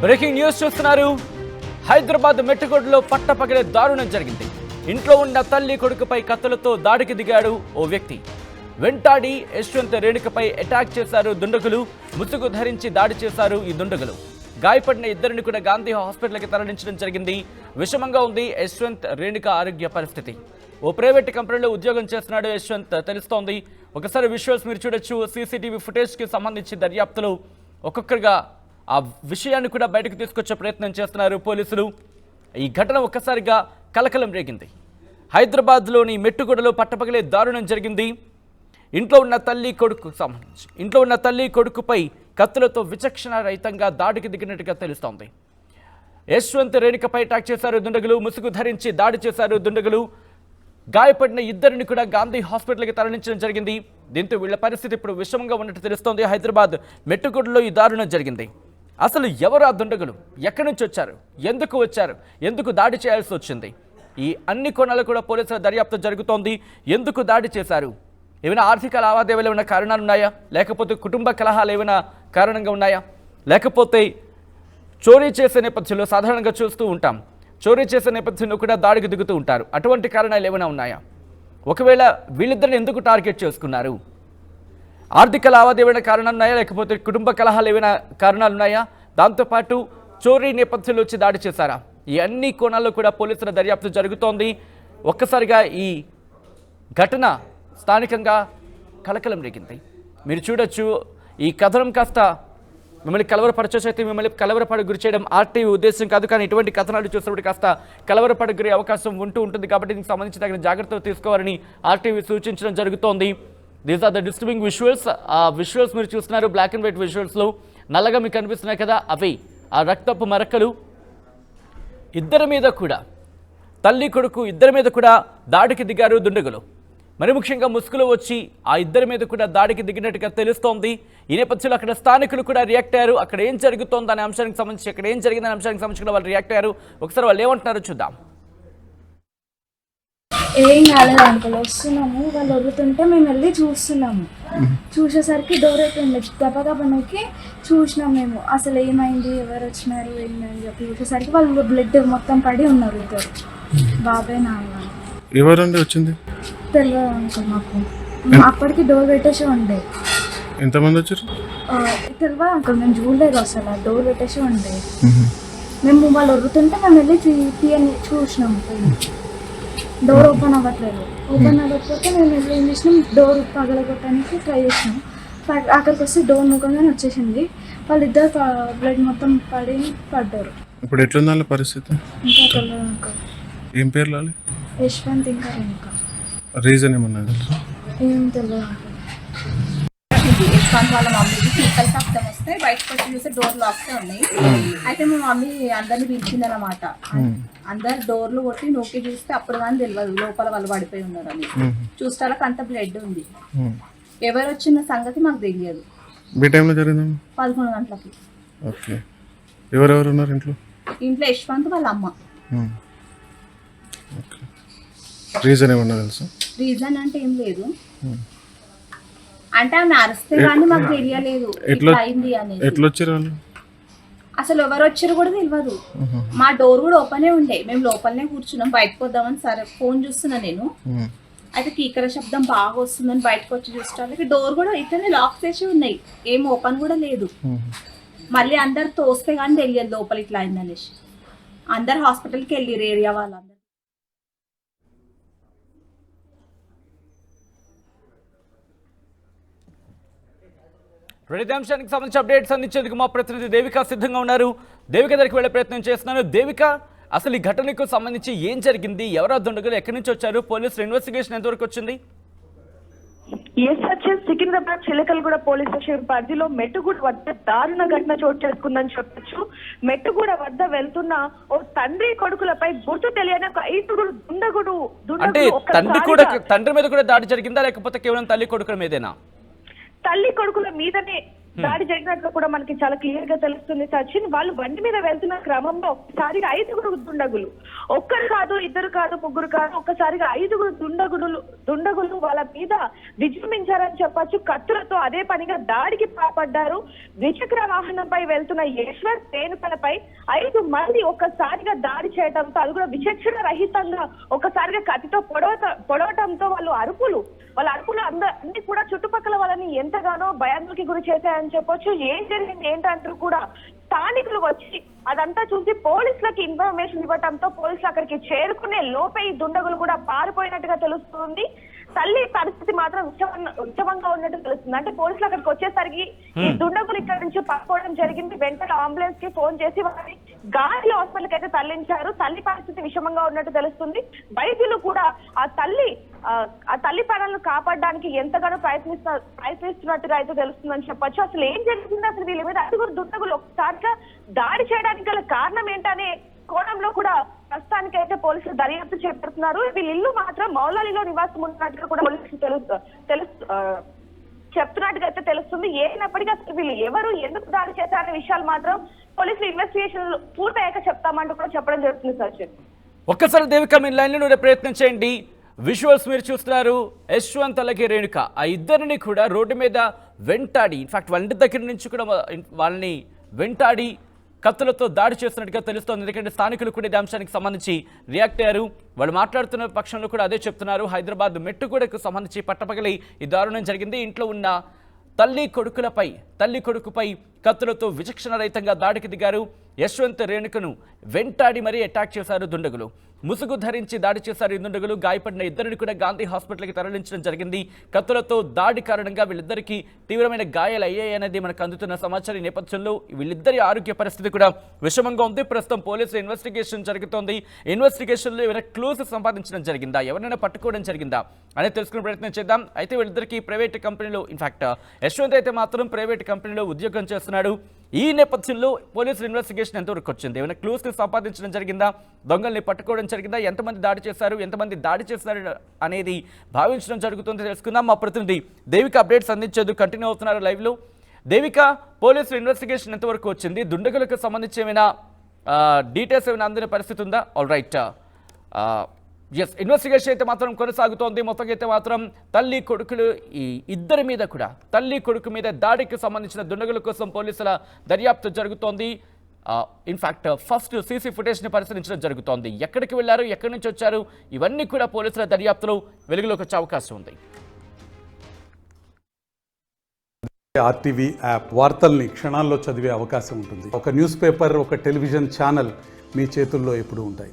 Breaking news చూస్తున్నారు. హైదరాబాద్ మెట్టుగొడ్డులో పట్టపగలే దారుణం జరిగింది. ఇంట్లో ఉన్న తల్లి కొడుకుపై కత్తులతో దాడికి దిగాడు ఓ వ్యక్తి. వెంటాడి యశ్వంత్ రేణుకపై అటాక్ చేశారు దుండగులు. ముసుగు ధరించి దాడి చేశారు ఈ దుండగులు. గాయపడిన ఇద్దరిని కూడా గాంధీ హాస్పిటల్కి తరలించడం జరిగింది. విషమంగా ఉంది యశ్వంత్ రేణుక ఆరోగ్య పరిస్థితి. ఓ ప్రైవేట్ కంపెనీలో ఉద్యోగం చేస్తున్నాడు యశ్వంత్. తెలుస్తోంది. ఒకసారి విజువల్స్ మీరు చూడొచ్చు. సీసీటీవీ ఫుటేజ్కి సంబంధించి దర్యాప్తులు ఒక్కొక్కరుగా ఆ విషయాన్ని కూడా బయటకు తీసుకొచ్చే ప్రయత్నం చేస్తున్నారు పోలీసులు. ఈ ఘటన ఒక్కసారిగా కలకలం రేగింది. హైదరాబాద్లోని మెట్టుగూడలో పట్టపగలే దారుణం జరిగింది. ఇంట్లో ఉన్న తల్లి కొడుకు సంబంధించి ఇంట్లో ఉన్న తల్లి కొడుకుపై కత్తులతో విచక్షణ రహితంగా దాడికి దిగినట్టుగా తెలుస్తోంది. యశ్వంత్ రేణుకపై అటాక్ చేశారు దుండగులు ముసుగు ధరించి దాడి చేశారు దుండగులు. గాయపడిన ఇద్దరిని కూడా గాంధీ హాస్పిటల్కి తరలించడం జరిగింది. దీంతో వీళ్ళ పరిస్థితి ఇప్పుడు విషమంగా ఉన్నట్టు తెలుస్తోంది. హైదరాబాద్ మెట్టుగూడలో ఈ దారుణం జరిగింది. అసలు ఎవరు ఆ దుండగులు? ఎక్కడి నుంచి వచ్చారు? ఎందుకు వచ్చారు? ఎందుకు దాడి చేయాల్సి వచ్చింది? ఈ అన్ని కోణాలు కూడా పోలీసుల దర్యాప్తు జరుగుతోంది. ఎందుకు దాడి చేశారు? ఏమైనా ఆర్థిక లావాదేవీలు ఏమైనా కారణాలు ఉన్నాయా? లేకపోతే కుటుంబ కలహాలు ఏమైనా కారణంగా ఉన్నాయా? లేకపోతే చోరీ చేసే నేపథ్యంలో సాధారణంగా చూస్తూ ఉంటాం. చోరీ చేసే నేపథ్యంలో కూడా దాడికి దిగుతూ ఉంటారు. అటువంటి కారణాలు ఏమైనా ఉన్నాయా? ఒకవేళ వీళ్ళిద్దరిని ఎందుకు టార్గెట్ చేసుకున్నారు? ఆర్థిక లావాదేవీల కారణాలు ఉన్నాయా లేకపోతే కుటుంబ కలహాలు ఏమైనా కారణాలు ఉన్నాయా? దాంతోపాటు చోరీ నేపథ్యంలో వచ్చి దాడి చేశారా? ఈ అన్ని కోణాల్లో కూడా పోలీసుల దర్యాప్తు జరుగుతోంది. ఒక్కసారిగా ఈ ఘటన స్థానికంగా కలకలం రేగింది. మీరు చూడొచ్చు ఈ కథనం కాస్త మిమ్మల్ని కలవరపరచైతే మిమ్మల్ని కలవరపడ గురి చేయడం ఆర్టీవీ ఉద్దేశం కాదు కానీ ఇటువంటి కథనాలు చూసినప్పుడు కాస్త కలవరపడ గురి అవకాశం ఉంటూ ఉంటుంది కాబట్టి దీనికి సంబంధించి తగిన జాగ్రత్తలు తీసుకోవాలని ఆర్టీవీ సూచించడం జరుగుతోంది. These are the disturbing visuals ఆ విజువల్స్ మీరు చూస్తున్నారు బ్లాక్ అండ్ వైట్ విజువల్స్లో నల్లగా మీకు కనిపిస్తున్నాయి కదా అవి. ఆ రక్తపు మరకలు. ఇద్దరి మీద కూడా తల్లి కొడుకు ఇద్దరి మీద కూడా దాడికి దిగారు దుండగులు. మరి ముఖ్యంగా ముసుగులు వచ్చి ఆ ఇద్దరి మీద కూడా దాడికి దిగినట్టుగా తెలుస్తోంది. ఈ నేపథ్యంలో అక్కడ స్థానికులు కూడా రియాక్ట్ అయ్యారు. అక్కడ ఏం జరుగుతోంది అనే అంశానికి సంబంధించి అక్కడ ఏం జరిగిందనే అంశానికి సంబంధించి కూడా వాళ్ళు రియాక్ట్ అయ్యారు. ఒకసారి వాళ్ళు ఏమంటున్నారో చూద్దాం. ఏం కాలేదు అంకుల్. వస్తున్నాము. వాళ్ళు వదులుతుంటే మేము వెళ్ళి చూస్తున్నాము. చూసేసరికి డోర్ అయిపోయింది గబగబా నొక్కి చూసినాం మేము. అసలు ఏమైంది? ఎవరు వచ్చినారు? ఏంటి అని చెప్పి చూసేసరికి వాళ్ళు బ్లడ్ మొత్తం పడి ఉన్నారు ఇద్దరు. బాబాయ్ నాన్న. ఎవరండి వచ్చింది? తెలియదు అంకుల్ మాకు. అప్పటికి డోర్ పెట్టేసి ఉండే. ఎంతమంది వచ్చారు? తెలియదు అంకుల్. మేము చూడలేదు అసలు. డోర్ పెట్టేసి ఉండే. మేము. వాళ్ళు వదులుతుంటే మేము వెళ్ళి తీయని చూసినాం. పోయి డోర్ ఓపెన్ అవ్వట్లేదు. ఓపెన్ అవ్వకపోతే మేము ఏం చేసినాం? డోర్ పగలగొట్టడానికి ట్రై చేసినాం. అక్కడికి వస్తే డోర్ ముఖంగానే వచ్చేసింది. వాళ్ళిద్దరు బ్లడ్ మొత్తం పడి పడ్డారు. ఇప్పుడు ఎట్లుంది వాళ్ళ పరిస్థితి? ఇంకా ఏం పేరు లాలి యశ్వంత్ ఇంకా ఇంకా రీజన్ ఏమన్నా ఏం తెలియదు అంకుల్ యశ్వంత్ వాళ్ళ మమ్మీకి పీకల శబ్దం వస్తే బయటకు వచ్చి చూస్తే డోర్ లాక్స్ ఉన్నాయి. అయితే మా మమ్మీ అందరిని పిలిచింది అనమాట అందరు డోర్లు కొట్టి నొక్కి చూస్తే అప్పుడు కానీ తెలియదు లోపల వాళ్ళు పడిపోయి ఉన్నారు అని చూస్తాలకు అంత బ్లడ్ ఉంది. ఎవరు వచ్చిన సంగతి మాకు తెలియదు. టైంలో పదకొండు గంటలకి. ఓకే ఎవరెవరు ఉన్నారు ఇంట్లో? ఇంట్లో యశ్వంత్ వాళ్ళ అమ్మ. రీజన్ ఏమన్నా తెలుసా? రీజన్ అంటే ఏం లేదు. అంటే ఆమె అరిస్తే కానీ మాకు తెలియలేదు. ఎట్లా- అయింది అనేది ఎట్లా వచ్చారు వాళ్ళు? అసలు ఎవరు వచ్చారు కూడా తెలియదు మా డోర్ కూడా ఓపెనే ఉండే. మేము లోపలనే కూర్చున్నాం. బయటకు వద్దామని సరే ఫోన్ చూస్తున్నా నేను. అయితే కీకర శబ్దం బాగా వస్తుందని బయటకు వచ్చి చూస్తానికి డోర్ కూడా ఇట్లనే లాక్ చేసి ఉన్నాయి. ఏం ఓపెన్ కూడా లేదు. మళ్ళీ అందరు తోస్తే కానీ తెలియదు లోపల ఇట్లా అయిందనేసి. అందరు హాస్పిటల్కి వెళ్ళిరు ఏరియా వాళ్ళందరూ. ప్రతి అంశానికి సంబంధించి అప్డేట్స్ అందించేందుకు మా ప్రతినిధి దేవిక సిద్ధంగా ఉన్నారు. దేవిక దగ్గరికి వెళ్ళే ప్రయత్నం చేస్తున్నాను. దేవిక అసలు ఈ ఘటనకు సంబంధించి ఏం జరిగింది? ఎవరు దుండగులు ఎక్కడి నుంచి వచ్చారు? పోలీసులు ఇన్వెస్టిగేషన్ ఎంతవరకు వచ్చింది? ఎస్ వచ్చేసి సికింద్రాబాద్ చిలకలగూడ పోలీస్ స్టేషన్ పరిధిలో మెట్టుగూడ వద్ద దారుణ ఘటన చోటు చేసుకుందని చెప్పొచ్చు. మెట్టుగూడ వద్ద వెళ్తున్న ఓ తండ్రి కొడుకులపై గుర్తు తెలియని ఒక ఐదుగురు దుండగుడు తండ్రి కూడా తండ్రి మీద కూడా దాడి జరిగిందా? లేకపోతే కేవలం తల్లి కొడుకుల మీదేనా? తల్లి కొడుకుల మీదనే దాడి జరిగినట్లు కూడా మనకి చాలా క్లియర్గా తెలుస్తుంది సచిన్. వాళ్ళు బండి మీద వెళ్తున్న క్రమంలో ఒక్కసారిగా ఐదుగురు దుండగులు. ఒక్కరు కాదు ఇద్దరు కాదు ముగ్గురు కాదు ఒక్కసారిగా ఐదుగురు దుండగులు దుండగులు వాళ్ళ మీద విజృంభించారని చెప్పొచ్చు. కత్తులతో అదే పనిగా దాడికి పాల్పడ్డారు. ద్విచక్ర వాహనంపై వెళ్తున్న యశ్వర్ రేణుకలపై ఐదు మంది ఒక్కసారిగా దాడి చేయడంతో అది కూడా విచక్షణ రహితంగా ఒకసారిగా కత్తితో పొడవట పొడవటంతో వాళ్ళు అరుపులు వాళ్ళ అరుపులు అంద అన్ని కూడా చుట్టుపక్కల వాళ్ళని ఎంతగానో భయాందోళనకి గురి చేశాయని చెప్పొచ్చు. ఏం జరిగింది ఏంటంటూ కూడా స్థానికులు వచ్చి అదంతా చూసి పోలీసులకు ఇన్ఫర్మేషన్ ఇవ్వటంతో పోలీసులు అక్కడికి చేరుకునే లోపే ఈ దుండగులు కూడా పారిపోయినట్టుగా తెలుస్తుంది. తల్లి పరిస్థితి మాత్రం ఉచ్చమంగా ఉచ్చమంగా ఉన్నట్టు తెలుస్తుంది. అంటే పోలీసులు అక్కడికి వచ్చేసరికి ఈ దుండగులు ఇక్కడ నుంచి పట్టుకోవడం జరిగింది. వెంటనే అంబులెన్స్కి ఫోన్ చేసి వారిని గాలి హాస్పిటల్కి అయితే తరలించారు. తల్లి పరిస్థితి విషమంగా ఉన్నట్టు తెలుస్తుంది. వైద్యులు కూడా ఆ తల్లి ఆ, ఆ తల్లి ప్రాణాలను కాపాడడానికి ఎంతగానో ప్రయత్నిస్తా ప్రయత్నిస్తున్నట్టుగా అయితే తెలుస్తుందని చెప్పొచ్చు. అసలు ఏం జరిగింది అసలు వీళ్ళ మీద? ఐదుగురు దుండగులు ఒకసారిగా దాడి చేయడానికి గల కారణం ఏంటనే కోణంలో కూడా ప్రస్తుతానికి అయితే పోలీసులు దర్యాప్తు చేపడుతున్నారు. వీళ్ళ ఇల్లు మాత్రం మౌలాలిలో నివాసం ఉన్నట్టుగా కూడా పోలీసులు తెలుసు తెలుసు చెప్తున్నట్టుగా అయితే తెలుస్తుంది. ఏనప్పటికీ అసలు వీళ్ళు ఎవరు ఎందుకు దాడి చేశారనే విషయాలు మాత్రం పోలీసులు ఇన్వెస్టిగేషన్ పూర్తయ్యాక చెప్తామంటూ కూడా చెప్పడం జరుగుతుంది సార్. ఒక్కసారి దేవిక మీ లైన్లో ఉండే ప్రయత్నం చేయండి. విజువల్స్ మీరు చూస్తున్నారు. యశ్వంత్ అలాగే రేణుక ఆ ఇద్దరిని కూడా రోడ్డు మీద వెంటాడి ఇన్ఫాక్ట్ వాళ్ళ దగ్గర నుంచి కూడా వాళ్ళని వెంటాడి కత్తులతో దాడి చేస్తున్నట్టుగా తెలుస్తోంది. ఎందుకంటే స్థానికులు కూడా ఈ అంశానికి సంబంధించి రియాక్ట్ అయ్యారు. వాళ్ళు మాట్లాడుతున్న పక్షంలో కూడా అదే చెప్తున్నారు. హైదరాబాద్ మెట్టుగూడకు సంబంధించి పట్టపగలి ఈ దారుణం జరిగింది. ఇంట్లో ఉన్న తల్లి కొడుకులపై తల్లి కొడుకుపై కత్తులతో విచక్షణ రహితంగా దాడికి దిగారు యశ్వంత్ రేణుకను వెంటాడి మరీ అటాక్ చేశారు దుండగులు. ముసుగు ధరించి దాడి చేశారు ఈ దుండగులు. గాయపడిన ఇద్దరిని కూడా గాంధీ హాస్పిటల్కి తరలించడం జరిగింది. కత్తులతో దాడి కారణంగా వీళ్ళిద్దరికీ తీవ్రమైన గాయాలు అయ్యాయనేది మనకు అందుతున్న సమాచారం ఈ నేపథ్యంలో. వీళ్ళిద్దరి ఆరోగ్య పరిస్థితి కూడా విషమంగా ఉంది. ప్రస్తుతం పోలీసులు ఇన్వెస్టిగేషన్ జరుగుతోంది. ఇన్వెస్టిగేషన్లో ఏమైనా క్లూస్ సంపాదించడం జరిగిందా? ఎవరైనా పట్టుకోవడం జరిగిందా? అనేది తెలుసుకునే ప్రయత్నం చేద్దాం. అయితే వీళ్ళిద్దరికీ ప్రైవేట్ కంపెనీలో ఇన్ఫాక్ట్ యశ్వంత్ అయితే మాత్రం ప్రైవేట్ కంపెనీలో ఉద్యోగం చేస్తున్నాడు. ఈ నేపథ్యంలో పోలీసులు ఇన్వెస్టిగేషన్ ఎంతవరకు వచ్చింది? ఏమైనా క్లూస్ సంపాదించడం జరిగిందా? దొంగల్ని పట్టుకోవడం జరిగిందా? ఎంతమంది దాడి చేశారు? ఎంతమంది దాడి చేశారు అనేది భావించడం జరుగుతుంది. తెలుసుకుందాం. మా ప్రతినిధి దేవిక అప్డేట్స్ అందించేందుకు కంటిన్యూ అవుతున్నారు లైవ్లో దేవిక పోలీసులు ఇన్వెస్టిగేషన్ ఎంతవరకు వచ్చింది? దుండగులకు సంబంధించి ఏమైనా డీటెయిల్స్ ఏమైనా అందిన పరిస్థితి ఉందా? ఆల్ రైట్ ఎస్ ఇన్వెస్టిగేషన్ అయితే మాత్రం కొనసాగుతోంది. మొత్తంగా అయితే మాత్రం తల్లి కొడుకులు ఈ ఇద్దరి మీద కూడా తల్లి కొడుకు మీద దాడికి సంబంధించిన దుండగుల కోసం పోలీసుల దర్యాప్తు జరుగుతోంది. ఇన్ఫ్యాక్ట్ ఫస్ట్ సీసీ ఫుటేజ్ని పరిశీలించడం జరుగుతోంది. ఎక్కడికి వెళ్ళారు ఎక్కడి నుంచి వచ్చారు ఇవన్నీ కూడా పోలీసుల దర్యాప్తులో వెలుగులోకి వచ్చే అవకాశం ఉంది. ఆర్టీవీ యాప్ వార్తల్ని క్షణాల్లో చదివే అవకాశం ఉంటుంది. ఒక న్యూస్ పేపర్ ఒక టెలివిజన్ ఛానల్ మీ చేతుల్లో ఎప్పుడు ఉంటాయి.